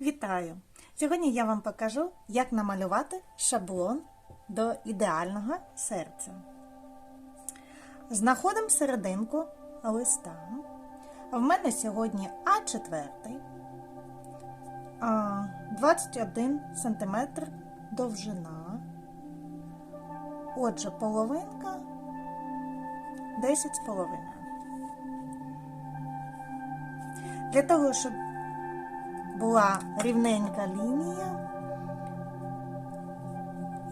Вітаю! Сьогодні я вам покажу, як намалювати шаблон до ідеального серця. Знаходимо серединку листа. В мене сьогодні А4, а, 21 см довжина. Отже, половинка 10,5. Для того, щоб була рівненька лінія,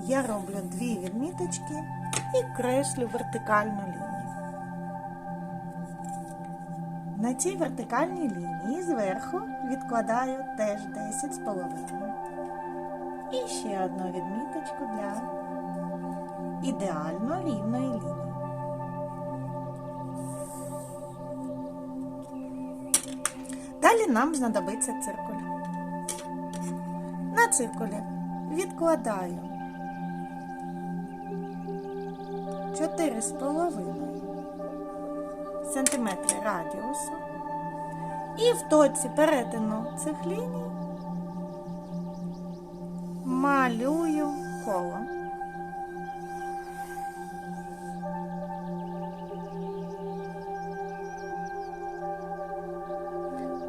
я роблю дві відміточки і креслю вертикальну лінію. На цій вертикальній лінії зверху відкладаю теж 10,5. І ще одну відміточку для ідеально рівної лінії. Нам знадобиться циркуль. На циркулі відкладаю 4,5 см радіусу і в точці перетину цих ліній малюю коло.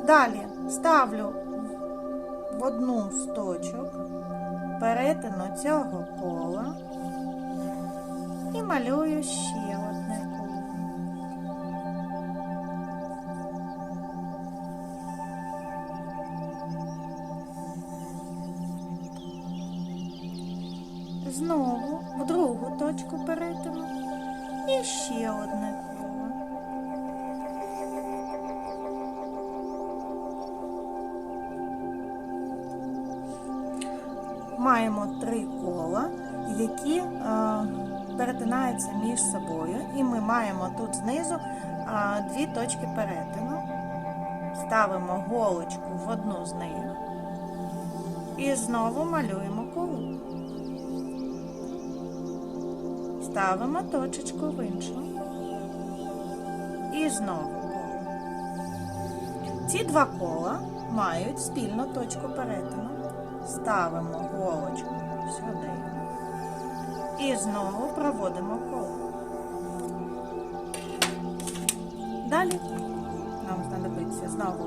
Далі ставлю в одну з точок перетину цього кола і малюю ще одне коло. Знову в другу точку перетину і ще одне коло. Маємо три кола, які е, перетинаються між собою, і ми маємо тут знизу е, дві точки перетину. Ставимо голочку в одну з них і знову малюємо коло. Ставимо точечку в іншу. І знову коло. Ці два кола мають спільну точку перетину ставимо голочку сюди і знову проводимо коло. Далі нам знадобиться знову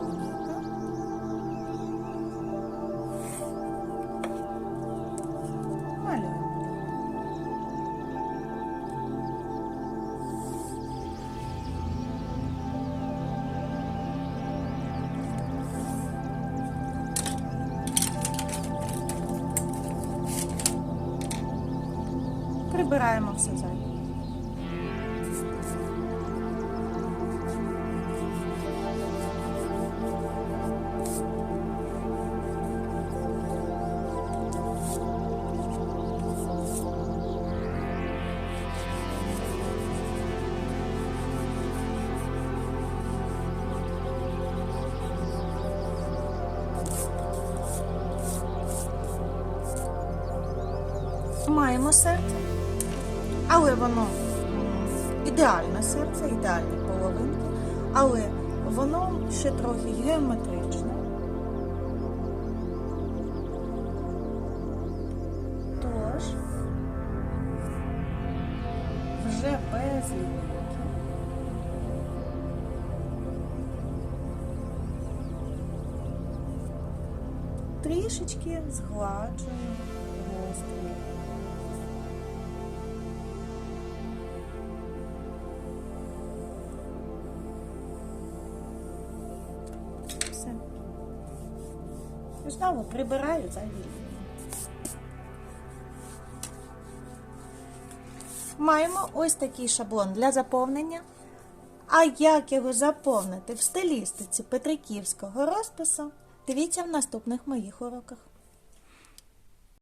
Прибираємо все зайве. Маємо серце, але воно ідеальне серце, ідеальні половинки, але воно ще трохи геометричне. Тож вже без. Трішечки згладжую гострий. Знову прибираю за. Маємо ось такий шаблон для заповнення. А як його заповнити в стилістиці Петриківського розпису, дивіться в наступних моїх уроках.